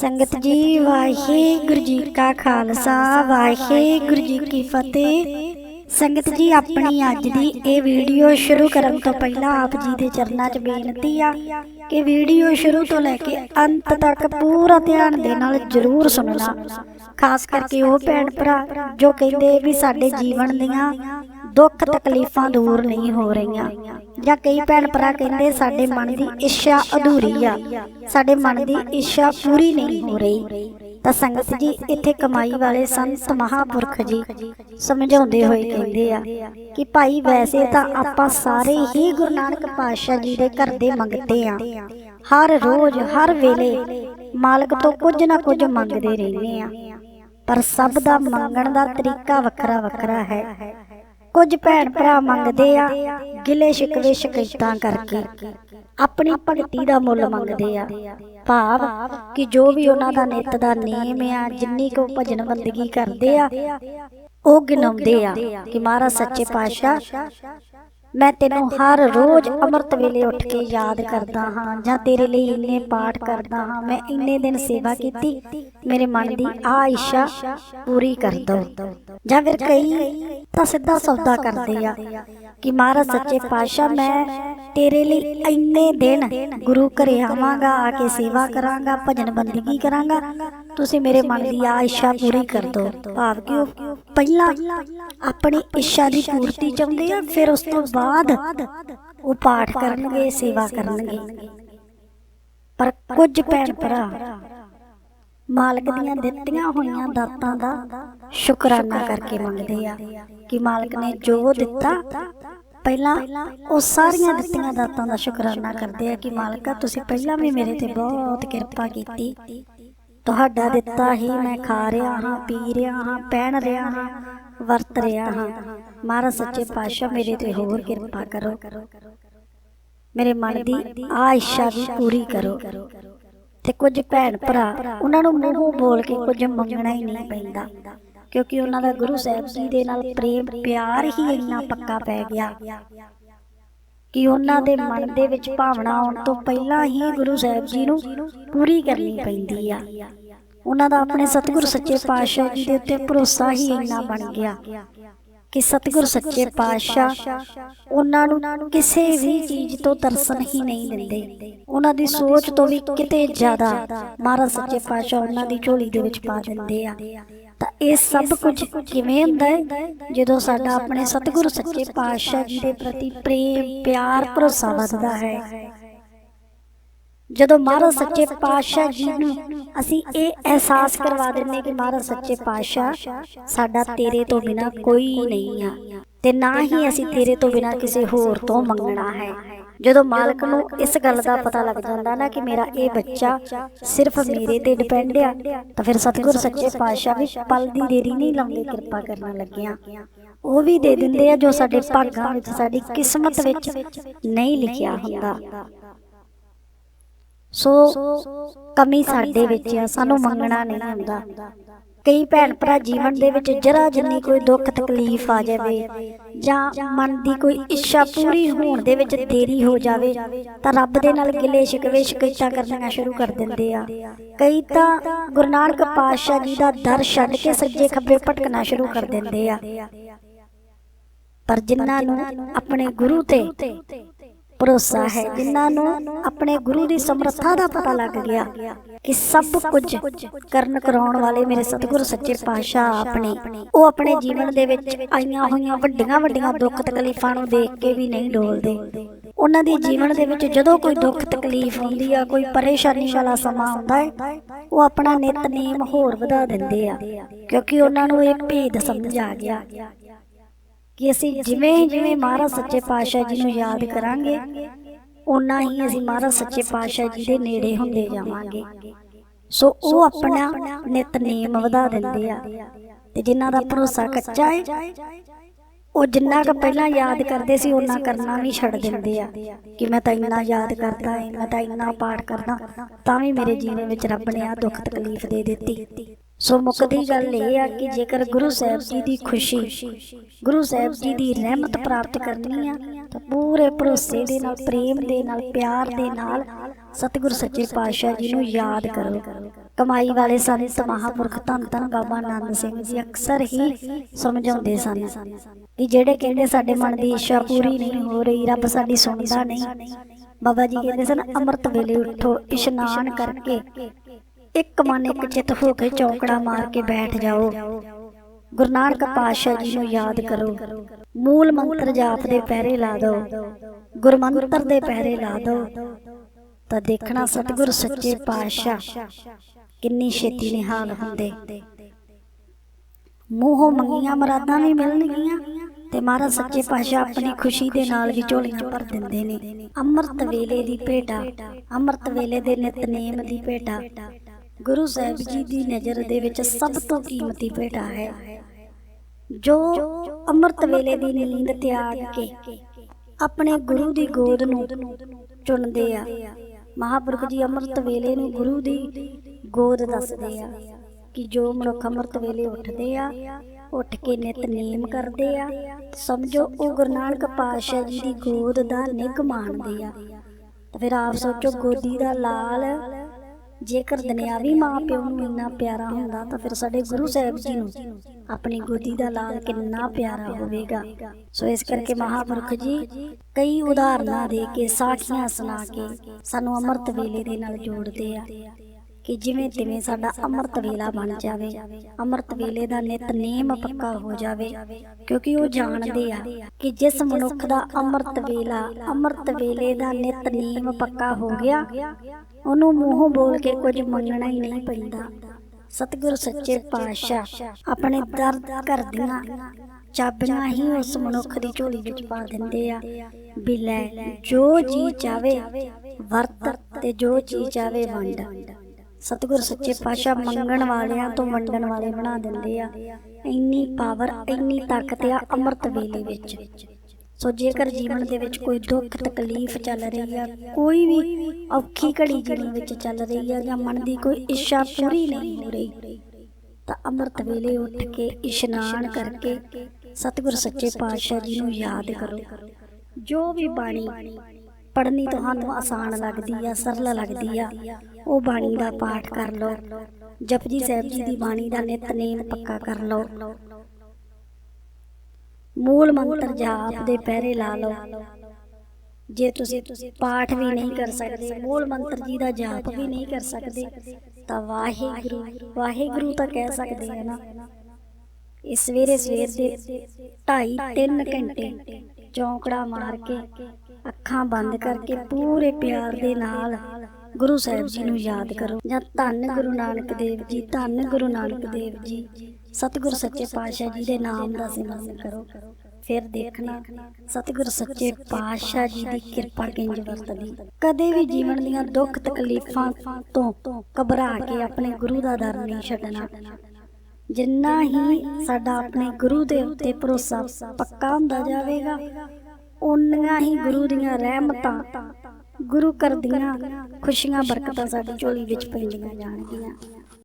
ਸੰਗਤ ਜੀ, ਵਾਹਿਗੁਰੂ ਜੀ ਕਾ ਖਾਲਸਾ, ਵਾਹਿਗੁਰੂ ਜੀ ਕੀ ਫਤਿਹ। ਸੰਗਤ ਜੀ, ਆਪਣੀ ਅੱਜ ਦੀ ਇਹ ਵੀਡੀਓ ਸ਼ੁਰੂ ਕਰਨ ਤੋਂ ਪਹਿਲਾਂ ਆਪ ਜੀ ਦੇ ਚਰਨਾਂ 'ਚ ਬੇਨਤੀ ਆ ਕਿ ਵੀਡੀਓ ਸ਼ੁਰੂ ਤੋਂ ਲੈ ਕੇ ਅੰਤ ਤੱਕ ਪੂਰਾ ਧਿਆਨ ਦੇ ਨਾਲ ਜ਼ਰੂਰ ਸੁਣਨਾ। ਖਾਸ ਕਰਕੇ ਉਹ ਭੈਣ ਭਰਾ ਜੋ ਕਹਿੰਦੇ ਵੀ ਸਾਡੇ ਜੀਵਨ ਦੀਆਂ ਦੁੱਖ ਤਕਲੀਫਾਂ ਦੂਰ ਨਹੀਂ ਹੋ ਰਹੀਆਂ। ਜਾਂ ਕਈ ਭੈਣ ਭਰਾ ਕਹਿੰਦੇ ਸਾਡੇ ਮਨ ਦੀ ਇੱਛਾ ਅਧੂਰੀ ਆ। ਸਾਡੇ ਮਨ ਦੀ ਇੱਛਾ ਪੂਰੀ ਨਹੀਂ ਹੋ ਰਹੀ। ਤਾਂ ਸੰਗਤ ਜੀ, ਇੱਥੇ ਕਮਾਈ ਵਾਲੇ ਸੰਤ ਮਹਾਪੁਰਖ ਜੀ ਸਮਝਾਉਂਦੇ ਹੋਏ ਕਹਿੰਦੇ ਆ ਕਿ ਭਾਈ, ਵੈਸੇ ਤਾਂ ਆਪਾਂ ਸਾਰੇ ਹੀ ਗੁਰੂ ਨਾਨਕ ਪਾਤਸ਼ਾਹ ਜੀ ਦੇ ਘਰ ਦੇ ਮੰਗਤੇ ਆ। ਹਰ ਰੋਜ਼, ਹਰ ਵੇਲੇ ਮਾਲਕ ਤੋਂ ਕੁਝ ਨਾ ਕੁਝ ਮੰਗਦੇ ਰਹਿੰਦੇ ਆ। ਪਰ ਸਭ ਦਾ ਮੰਗਣ ਦਾ ਤਰੀਕਾ ਵੱਖਰਾ ਵੱਖਰਾ ਹੈ। ਕੁਝ ਭੈਣ ਭਰਾ ਮੰਗਦੇ ਆ, ਗਿਲੇ ਸ਼ਿਕਵੇ ਸ਼ਿਕਾਇਤਾਂ ਕਰਕੇ। ਆਪਣੀ ਭਗਤੀ ਦਾ ਮੁੱਲ ਮੰਗਦੇ ਆ। ਭਾਵ ਕਿ ਜੋ ਵੀ ਉਹਨਾਂ ਦਾ ਨਿਤ ਦਾ ਨੇਮ ਆ, ਜਿੰਨੀ ਕੋ ਭਜਨ ਬੰਦਗੀ ਕਰਦੇ ਆ, ਉਹ ਗਿਣਾਉਂਦੇ ਆ ਕਿ ਮਹਾਰਾਜ ਸੱਚੇ ਪਾਤਸ਼ਾਹ, ਮੈਂ ਤੈਨੂੰ ਹਰ ਰੋਜ਼ ਅੰਮ੍ਰਿਤ ਵੇਲੇ ਉੱਠ ਕੇ ਯਾਦ ਕਰਦਾ ਹਾਂ ਜਾਂ ਤੇਰੇ ਲਈ ਇੰਨੇ ਪਾਠ ਕਰਦਾ ਹਾਂ। ਮੈਂ ਇੰਨੇ ਦਿਨ ਸੇਵਾ ਕੀਤੀ, ਮੇਰੇ ਮਨ ਦੀ ਆ ਇੱਛਾ ਪੂਰੀ ਕਰ ਦੋ। ਜਾਂ ਫਿਰ ਕਈ ਤਾਂ ਸਿੱਧਾ ਸੌਦਾ ਕਰਦੇ ਆ ਕਿ ਮਹਾਰਾਜ ਸੱਚੇ ਪਾਤਸ਼ਾਹ, ਮੈਂ ਤੇਰੇ ਲਈ ਇੰਨੇ ਦਿਨ ਗੁਰੂ ਘਰੇ ਆਵਾਂਗਾ, ਆ ਕੇ ਸੇਵਾ ਕਰਾਂਗਾ, ਭਜਨ ਬੰਦਗੀ ਕਰਾਂਗਾ। ਤੁਸੀਂ ਮੇਰੇ ਮਨ ਦੀ ਆ ਇੱਛਾ ਪੂਰੀ ਕਰ ਦਿਓ ਭਾਵ ਕਿ ਉਹ ਪਹਿਲਾਂ ਆਪਣੀ ਇੱਛਾ ਦੀ ਪੂਰਤੀ ਚਾਹੁੰਦੇ ਆ, ਫਿਰ ਉਸ ਤੋਂ ਬਾਅਦ ਉਹ ਪਾਠ ਕਰਨਗੇ, ਸੇਵਾ ਕਰਨਗੇ। ਪਰ ਕੁਝ ਭੈਣ ਭਰਾ ਮਾਲਕ ਦੀਆਂ ਦਿੱਤੀਆਂ ਹੋਈਆਂ ਦਾਤਾਂ ਦਾ ਸ਼ੁਕਰਾਨਾ ਕਰਕੇ ਮੰਗਦੇ ਆ ਕਿ ਮਾਲਕ ਨੇ ਜੋ ਦਿੱਤਾ ਪਹਿਲਾਂ ਉਹ ਸਾਰੀਆਂ ਦਿੱਤੀਆਂ ਦਾਤਾਂ ਦਾ ਸ਼ੁਕਰਾਨਾ ਕਰਦੇ ਆ ਕਿ ਮਾਲਕਾ ਤੁਸੀਂ ਪਹਿਲਾਂ ਵੀ ਮੇਰੇ ਤੇ ਬਹੁਤ ਕਿਰਪਾ ਕੀਤੀ। ਤੁਹਾਡਾ ਦਿੱਤਾ ਹੀ ਮੈਂ ਖਾ ਰਿਹਾ ਹਾਂ ਪੀ ਰਿਹਾ ਹਾਂ ਪਹਿਨ ਰਿਹਾ ਹਾਂ ਵਰਤ ਰਿਹਾ ਹਾਂ। ਮਹਾਰਾਜ ਸੱਚੇ ਪਾਤਸ਼ਾਹ ਮੇਰੇ ਤੇ ਹੋਰ ਕਿਰਪਾ ਕਰੋ। ਮੇਰੇ ਮਨ ਦੀ ਆ ਇੱਛਾ ਵੀ ਪੂਰੀ ਕਰੋ। ਤੇ ਕੁਝ ਭੈਣ ਭਰਾ, ਉਹਨਾਂ ਨੂੰ ਮੂੰਹੋਂ ਬੋਲ ਕੇ ਕੁਝ ਮੰਗਣਾ ਹੀ ਨਹੀਂ ਪੈਂਦਾ, ਕਿਉਂਕਿ ਉਹਨਾਂ ਦਾ ਗੁਰੂ ਸਾਹਿਬ ਜੀ ਦੇ ਨਾਲ ਪ੍ਰੇਮ, ਪਿਆਰ ਹੀ ਇੰਨਾ ਪੱਕਾ ਪੈ ਗਿਆ ਕਿ ਉਹਨਾਂ ਦੇ ਮਨ ਦੇ ਵਿੱਚ ਭਾਵਨਾ ਆਉਣ ਤੋਂ ਪਹਿਲਾਂ ਹੀ ਗੁਰੂ ਸਾਹਿਬ ਜੀ ਨੂੰ ਪੂਰੀ ਕਰਨੀ ਪੈਂਦੀ ਆ। ਉਹਨਾਂ ਦਾ ਆਪਣੇ ਸਤਿਗੁਰ ਸੱਚੇ ਪਾਤਸ਼ਾਹ ਜੀ ਦੇ ਉੱਤੇ ਭਰੋਸਾ ਹੀ ਇੰਨਾ ਬਣ ਗਿਆ ਕਿ ਸਤਿਗੁਰ ਸੱਚੇ ਪਾਤਸ਼ਾਹ ਉਹਨਾਂ ਨੂੰ ਕਿਸੇ ਵੀ ਚੀਜ਼ ਤੋਂ ਤਰਸਨ ਹੀ ਨਹੀਂ ਦਿੰਦੇ। ਉਹਨਾਂ ਦੀ ਸੋਚ ਤੋਂ ਵੀ ਕਿਤੇ ਜ਼ਿਆਦਾ ਮਹਾਰਾਜ ਸੱਚੇ ਪਾਤਸ਼ਾਹ ਉਹਨਾਂ ਦੀ ਝੋਲੀ ਦੇ ਵਿੱਚ ਪਾ ਦਿੰਦੇ ਆ। ਤਾਂ ਇਹ ਸਭ ਕੁਝ ਕਿਵੇਂ ਹੁੰਦਾ ਹੈ? ਜਦੋਂ ਸਾਡਾ ਆਪਣੇ ਸਤਿਗੁਰ ਸੱਚੇ ਪਾਤਸ਼ਾਹ ਜੀ ਦੇ ਪ੍ਰਤੀ ਪ੍ਰੇਮ, ਪਿਆਰ, ਭਰੋਸਾ ਵੱਧਦਾ ਹੈ ਜਦੋਂ ਮਹਾਰਾਜ ਸੱਚੇ ਪਾਤਸ਼ਾਹ ਜੀ ਨੂੰ ਅਸੀਂ ਇਹ ਅਹਿਸਾਸ ਕਰਵਾ ਦਿੰਨੇ ਕਿ ਮਹਾਰਾਜ ਸੱਚੇ ਪਾਤਸ਼ਾਹ ਸਾਡਾ ਤੇਰੇ ਤੋਂ ਬਿਨਾ ਕੋਈ ਨਹੀਂ ਆ ਤੇ ਨਾ ਹੀ ਅਸੀਂ ਤੇਰੇ ਤੋਂ ਬਿਨਾ ਕਿਸੇ ਹੋਰ ਤੋਂ ਮੰਗਣਾ ਹੈ। ਜਦੋਂ ਮਾਲਕ ਨੂੰ ਇਸ ਗੱਲ ਦਾ ਪਤਾ ਲੱਗ ਜਾਂਦਾ ਨਾ ਕਿ ਮੇਰਾ ਇਹ ਬੱਚਾ ਸਿਰਫ ਮੇਰੇ ਤੇ ਡਿਪੈਂਡ ਆ ਤਾਂ ਫਿਰ ਸਤਿਗੁਰ ਸੱਚੇ ਪਾਤਸ਼ਾਹ ਵੀ ਪਲ ਦੀ ਦੇਰੀ ਨਹੀਂ ਲਾਉਂਦੇ ਕਿਰਪਾ ਕਰਨ ਲੱਗਿਆ। ਉਹ ਵੀ ਦੇ ਦਿੰਦੇ ਆ ਜੋ ਸਾਡੇ ਭਾਗਾਂ ਵਿੱਚ ਸਾਡੀ ਕਿਸਮਤ ਵਿੱਚ ਨਹੀਂ ਲਿਖਿਆ ਹੁੰਦਾ ਸੋ ਕਮੀ ਸਾਡੇ ਵਿੱਚ ਆ, ਸਾਨੂੰ ਮੰਗਣਾ ਨਹੀਂ ਆਉਂਦਾ। ਕਈ ਭੈਣ ਭਰਾ ਜੀਵਨ ਦੇ ਵਿੱਚ ਜਰਾ ਜਿੰਨੀ ਕੋਈ ਦੁੱਖ ਤਕਲੀਫ ਆ ਜਾਵੇ ਜਾਂ ਮਨ ਦੀ ਕੋਈ ਇੱਛਾ ਪੂਰੀ ਹੋਣ ਦੇ ਵਿੱਚ ਦੇਰੀ ਹੋ ਜਾਵੇ, ਤਾਂ ਰੱਬ ਦੇ ਨਾਲ ਗਿਲੇ ਸ਼ਿਕਵੇ ਸ਼ਿਕਾਇਤਾਂ ਕਰਨੀਆਂ ਸ਼ੁਰੂ ਕਰ ਦਿੰਦੇ ਆ। ਕਈ ਤਾਂ ਗੁਰੂ ਨਾਨਕ ਪਾਤਸ਼ਾਹ ਜੀ ਦਾ ਦਰ ਛੱਡ ਕੇ ਸੱਜੇ ਖੱਬੇ ਭਟਕਣਾ ਸ਼ੁਰੂ ਕਰ ਦਿੰਦੇ ਆ। ਪਰ ਜਿਨ੍ਹਾਂ ਨੂੰ ਆਪਣੇ ਗੁਰੂ ਤੇ ਭਰੋਸਾ ਹੈ। ਜਿਨ੍ਹਾਂ ਨੂੰ ਆਪਣੇ ਗੁਰੂ ਦੀ ਸਮਰੱਥਾ ਦਾ ਪਤਾ ਲੱਗ ਗਿਆ ਕਿ ਸਭ ਕੁਝ ਕਰਨ ਕਰਾਉਣ ਵਾਲੇ ਮੇਰੇ ਸਤਿਗੁਰ ਸੱਚੇ ਪਾਤਸ਼ਾਹ ਆਪਣੇ। ਉਹ ਆਪਣੇ ਜੀਵਨ ਦੇ ਵਿੱਚ ਆਈਆਂ ਹੋਈਆਂ ਵੱਡੀਆਂ ਵੱਡੀਆਂ ਦੁੱਖ ਤਕਲੀਫਾਂ ਨੂੰ ਦੇਖ ਕੇ ਵੀ ਨਹੀਂ ਡੋਲਦੇ। ਉਹਨਾਂ ਦੇ ਜੀਵਨ ਦੇ ਵਿੱਚ ਜਦੋਂ ਕੋਈ ਦੁੱਖ ਤਕਲੀਫ ਹੁੰਦੀ ਆ ਕੋਈ ਪਰੇਸ਼ਾਨੀ ਵਾਲਾ ਸਮਾਂ ਆਉਂਦਾ ਹੈ ਉਹ ਆਪਣਾ ਨਿਤਨੇਮ ਹੋਰ ਵਧਾ ਦਿੰਦੇ ਆ। ਕਿਉਂਕਿ ਉਹਨਾਂ ਨੂੰ ਇਹ ਭੇਦ ਸਮਝ ਆ ਗਿਆ। ਕਿ ਅਸੀਂ ਜਿਵੇਂ ਜਿਵੇਂ ਮਹਾਰਾਜ ਸੱਚੇ ਪਾਤਸ਼ਾਹ ਜੀ ਨੂੰ ਯਾਦ ਕਰਾਂਗੇ ਉਨਾ ਹੀ ਅਸੀਂ ਮਹਾਰਾਜ ਸੱਚੇ ਪਾਤਸ਼ਾਹ ਜੀ ਦੇ ਨੇੜੇ ਹੁੰਦੇ ਜਾਵਾਂਗੇ। ਸੋ ਉਹ ਆਪਣਾ ਨਿਤਨੇਮ ਵਧਾ ਦਿੰਦੇ ਆ ਤੇ ਜਿਨ੍ਹਾਂ ਦਾ ਭਰੋਸਾ ਕੱਚਾ ਹੈ ਉਹ ਜਿੰਨਾ ਕੁ ਪਹਿਲਾਂ ਯਾਦ ਕਰਦੇ ਸੀ ਉਹਨਾਂ ਕਰਨਾ ਵੀ ਛੱਡ ਦਿੰਦੇ ਆ ਕਿ ਮੈਂ ਤਾਂ ਇੰਨਾ ਯਾਦ ਕਰਦਾ ਹਾਂ ਮੈਂ ਤਾਂ ਇੰਨਾ ਪਾਠ ਕਰਦਾ, ਤਾਂ ਵੀ ਮੇਰੇ ਜੀਵਨ ਵਿੱਚ ਰੱਬ ਨੇ ਆ ਦੁੱਖ ਤਕਲੀਫ ਦੇ ਦਿੱਤੀ। ਸੋ ਮੁੱਕਦੀ ਗੱਲ ਇਹ ਆ ਕਿ ਜੇਕਰ ਗੁਰੂ ਸਾਹਿਬ ਜੀ ਦੀ ਖੁਸ਼ੀ ਗੁਰੂ ਸਾਹਿਬ ਜੀ ਦੀ ਰਹਿਮਤ ਪ੍ਰਾਪਤ ਕਰਨੀ ਆ ਤਾਂ ਪੂਰੇ ਭਰੋਸੇ ਦੇ ਨਾਲ ਪ੍ਰੇਮ ਦੇ ਨਾਲ ਪਿਆਰ ਦੇ ਨਾਲ ਸਤਿਗੁਰ ਸੱਚੇ ਪਾਤਸ਼ਾਹ ਜੀ ਨੂੰ ਯਾਦ ਕਰੋ। ਕਮਾਈ ਵਾਲੇ ਸੰਤ ਮਹਾਪੁਰਖ ਧੰਨ ਧੰਨ ਬਾਬਾ ਆਨੰਦ ਸਿੰਘ ਜੀ ਅਕਸਰ ਹੀ ਸਮਝਾਉਂਦੇ ਸਨ ਕਿ ਜਿਹੜੇ ਕਹਿੰਦੇ ਸਾਡੇ ਮਨ ਦੀ ਇੱਛਾ ਪੂਰੀ ਨਹੀਂ ਹੋ ਰਹੀ ਰੱਬ ਸਾਡੀ ਸੁਣਦਾ ਨਹੀਂ। ਬਾਬਾ ਜੀ ਕਹਿੰਦੇ ਸਨ ਅੰਮ੍ਰਿਤ ਵੇਲੇ ਉੱਠੋ ਇਸ਼ਨਾਨ ਕਰਕੇ ਇੱਕ ਮਨ ਇੱਕ ਚਿੱਤ ਹੋ ਕੇ ਚੌਕੜਾ ਮਾਰ ਕੇ ਬੈਠ ਜਾਓ। ਗੁਰੂ ਨਾਨਕ ਪਾਤਸ਼ਾਹ ਜੀ ਨੂੰ ਯਾਦ ਕਰੋ। ਮੂਲ ਮੰਤਰ ਜਾਪ ਦੇ ਪਹਿਰੇ ਲਾ ਦਿਓ। ਗੁਰਮੰਤਰ ਦੇ ਪਹਿਰੇ ਲਾ ਦਿਓ। ਤਾਂ ਦੇਖਣਾ ਸਤਿਗੁਰ ਸੱਚੇ ਪਾਤਸ਼ਾਹ ਕਿੰਨੀ ਛੇਤੀ ਨਿਹਾਲ ਹੁੰਦੇ। ਮੂੰਹੋਂ ਮੰਗੀਆਂ ਮਰਾਦਾਂ ਵੀ ਮਿਲਣਗੀਆਂ। ਤੇ ਮਹਾਰਾਜ ਸੱਚੇ ਪਾਤਸ਼ਾਹ ਆਪਣੀ ਖੁਸ਼ੀ ਦੇ ਨਾਲ ਵੀ ਝੋਲੀਆਂ ਭਰ ਦਿੰਦੇ ਨੇ। ਅੰਮ੍ਰਿਤ ਵੇਲੇ ਦੀ ਭੇਟਾ। ਅੰਮ੍ਰਿਤ ਵੇਲੇ ਦੇ ਨਿਤਨੇਮ ਦੀ ਭੇਟਾ। ਗੁਰੂ ਸਾਹਿਬ ਜੀ ਦੀ ਨਜ਼ਰ ਦੇ ਵਿੱਚ ਸਭ ਤੋਂ ਕੀਮਤੀ ਭੇਟਾ ਹੈ, ਜੋ ਅੰਮ੍ਰਿਤ ਵੇਲੇ ਦੀ ਨੀਂਦ ਤਿਆਗ ਕੇ ਆਪਣੇ ਗੁਰੂ ਦੀ ਗੋਦ ਨੂੰ ਚੁਣਦੇ ਆ। ਮਹਾਪੁਰਖ ਜੀ ਅੰਮ੍ਰਿਤ ਵੇਲੇ ਨੂੰ ਗੁਰੂ ਦੀ ਗੋਦ ਦੱਸਦੇ ਆ ਕਿ ਜੋ ਮਨੁੱਖ ਅੰਮ੍ਰਿਤ ਵੇਲੇ ਉੱਠਦੇ ਆ, ਉੱਠ ਕੇ ਨਿਤਨੇਮ ਕਰਦੇ ਆ ਸਮਝੋ ਉਹ ਗੁਰੂ ਨਾਨਕ ਪਾਤਸ਼ਾਹ ਜੀ ਦੀ ਗੋਦ ਦਾ ਨਿੱਘ ਮਾਣਦੇ ਆ। ਫਿਰ ਆਪ ਸੋਚੋ ਗੋਦੀ ਦਾ ਲਾਲ ਜੇਕਰ ਦੁਨਿਆਵੀ ਮਾਂ ਪਿਓ ਨੂੰ ਇੰਨਾ ਪਿਆਰਾ ਹੁੰਦਾ ਤਾਂ ਫਿਰ ਸਾਡੇ ਗੁਰੂ ਸਾਹਿਬ ਜੀ ਨੂੰ ਆਪਣੀ ਗੋਦੀ ਦਾ ਲਾਲ ਕਿੰਨਾ ਪਿਆਰਾ ਹੋਵੇਗਾ। ਸੋ ਇਸ ਕਰਕੇ ਮਹਾਪੁਰਖ ਜੀ ਕਈ ਉਦਾਹਰਨਾਂ ਦੇ ਕੇ ਸਾਖੀਆਂ ਸੁਣਾ ਕੇ ਸਾਨੂੰ ਅੰਮ੍ਰਿਤ ਵੇਲੇ ਦੇ ਨਾਲ ਜੋੜਦੇ ਆ। ਕਿ ਜਿਵੇਂ ਤਿਵੇਂ ਸਾਡਾ ਅੰਮ੍ਰਿਤ ਵੇਲਾ ਬਣ ਜਾਵੇ, ਅੰਮ੍ਰਿਤ ਵੇਲੇ ਦਾ ਨਿਤਨੇਮ ਪੱਕਾ ਹੋ ਜਾਵੇ, ਕਿਉਂਕਿ ਉਹ ਜਾਣਦੇ ਆ ਕਿ ਜਿਸ ਮਨੁੱਖ ਦਾ ਅੰਮ੍ਰਿਤ ਵੇਲਾ, ਅੰਮ੍ਰਿਤ ਵੇਲੇ ਦਾ ਨਿਤਨੇਮ ਪੱਕਾ ਹੋ ਗਿਆ, ਉਹਨੂੰ ਮੂੰਹੋਂ ਬੋਲ ਕੇ ਕੁਝ ਮੰਗਣਾ ਹੀ ਨਹੀਂ ਪੈਂਦਾ। ਸਤਿਗੁਰ ਸੱਚੇ ਪਾਤਸ਼ਾਹ ਆਪਣੇ ਦਰਦ ਕਰਦੀਆਂ ਚਾਬੀਆਂ ਹੀ ਉਸ ਮਨੁੱਖ ਦੀ ਝੋਲੀ ਵਿੱਚ ਪਾ ਦਿੰਦੇ ਆ ਵੀ ਲੈ, ਜੋ ਜੀ ਚਾਵੇ, ਵਰਤ ਤੇ ਜੋ ਜੀ ਚਾਵੇ ਵੰਡ। ਸਤਿਗੁਰ ਸੱਚੇ ਪਾਤਸ਼ਾਹ ਮੰਗਣ ਵਾਲਿਆਂ ਤੋਂ ਵੰਡਣ ਵਾਲੇ ਬਣਾ ਦਿੰਦੇ ਆ। ਇੰਨੀ ਪਾਵਰ ਇੰਨੀ ਤਾਕਤ ਆ ਅੰਮ੍ਰਿਤ ਵੇਲੇ ਵਿੱਚ। ਸੋ ਜੇਕਰ ਜੀਵਨ ਦੇ ਵਿੱਚ ਕੋਈ ਦੁੱਖ ਤਕਲੀਫ ਚੱਲ ਰਹੀ ਆ ਕੋਈ ਵੀ ਔਖੀ ਘੜੀ ਜੀਵਨ ਵਿੱਚ ਚੱਲ ਰਹੀ ਆ ਜਾਂ ਮਨ ਦੀ ਕੋਈ ਇੱਛਾ ਪੂਰੀ ਨਹੀਂ ਹੋ ਰਹੀ ਤਾਂ ਅੰਮ੍ਰਿਤ ਵੇਲੇ ਉੱਠ ਕੇ ਇਸ਼ਨਾਨ ਕਰਕੇ ਸਤਿਗੁਰ ਸੱਚੇ ਪਾਤਸ਼ਾਹ ਜੀ ਨੂੰ ਯਾਦ ਕਰੋ। ਜੋ ਵੀ ਬਾਣੀ ਪੜ੍ਹਨੀ ਤੁਹਾਨੂੰ ਆਸਾਨ ਲੱਗਦੀ ਆ, ਸਰਲ ਲੱਗਦੀ ਆ। ਉਹ ਬਾਣੀ ਦਾ ਪਾਠ ਕਰ ਲਓ। ਜਪਜੀ ਸਾਹਿਬ ਜੀ ਦੀ ਬਾਣੀ ਦਾ ਨਿਤਨੇਮ ਪੱਕਾ ਕਰ ਲਓ। ਮੂਲ ਮੰਤਰ ਜਾਪ ਦੇ ਪਹਿਰੇ ਲਾ ਲਓ। ਜੇ ਤੁਸੀਂ ਪਾਠ ਵੀ ਨਹੀਂ ਕਰ ਸਕਦੇ, ਮੂਲ ਮੰਤਰ ਜੀ ਦਾ ਜਾਪ ਵੀ ਨਹੀਂ ਕਰ ਸਕਦੇ, ਤਾਂ ਵਾਹਿਗੁਰੂ ਵਾਹਿਗੁਰੂ ਤਾਂ ਕਹਿ ਸਕਦੇ ਆ ਨਾ। ਇਹ ਸਵੇਰੇ ਸਵੇਰ ਦੇ 2.5 3 ਘੰਟੇ ਚੌਂਕੜਾ ਮਾਰ ਕੇ ਅੱਖਾਂ ਬੰਦ ਕਰਕੇ ਪੂਰੇ ਪਿਆਰ ਦੇ ਨਾਲ ਗੁਰੂ ਸਾਹਿਬ ਜੀ ਨੂੰ ਯਾਦ ਕਰੋ। ਜਾਂ ਧੰਨ ਗੁਰੂ ਨਾਨਕ ਦੇਵ ਜੀ ਧੰਨ ਗੁਰੂ ਨਾਨਕ ਦੇਵ ਜੀ ਸਤਿਗੁਰ ਸੱਚੇ ਪਾਤਸ਼ਾਹ ਜੀ ਦੇ ਨਾਮ ਦਾ ਸਿਮਰਨ ਕਰੋ। ਫਿਰ ਦੇਖਣਾ ਸਤਿਗੁਰ ਸੱਚੇ ਪਾਤਸ਼ਾਹ ਜੀ ਦੀ ਕਿਰਪਾ ਕਿੰਜ ਵਰਤਦੀ। ਕਦੇ ਵੀ ਜੀਵਨ ਦੀਆਂ ਦੁੱਖ ਤਕਲੀਫਾਂ ਤੋਂ ਘਬਰਾ ਕੇ ਆਪਣੇ ਗੁਰੂ ਦਾ ਦਰ ਨਹੀਂ ਛੱਡਣਾ। ਜਿੰਨਾ ਹੀ ਸਾਡਾ ਆਪਣੇ ਗੁਰੂ ਦੇ ਉੱਤੇ ਭਰੋਸਾ ਪੱਕਾ ਹੁੰਦਾ ਜਾਵੇਗਾ ਓਨੀਆਂ ਹੀ ਗੁਰੂ ਦੀਆਂ ਰਹਿਮਤਾਂ ਗੁਰੂ ਕਰਦੀਆਂ ਖੁਸ਼ੀਆਂ ਬਰਕਤਾਂ ਸਾਡੀ ਝੋਲੀ ਵਿੱਚ ਪੈਂਦੀਆਂ ਜਾਣਗੀਆਂ।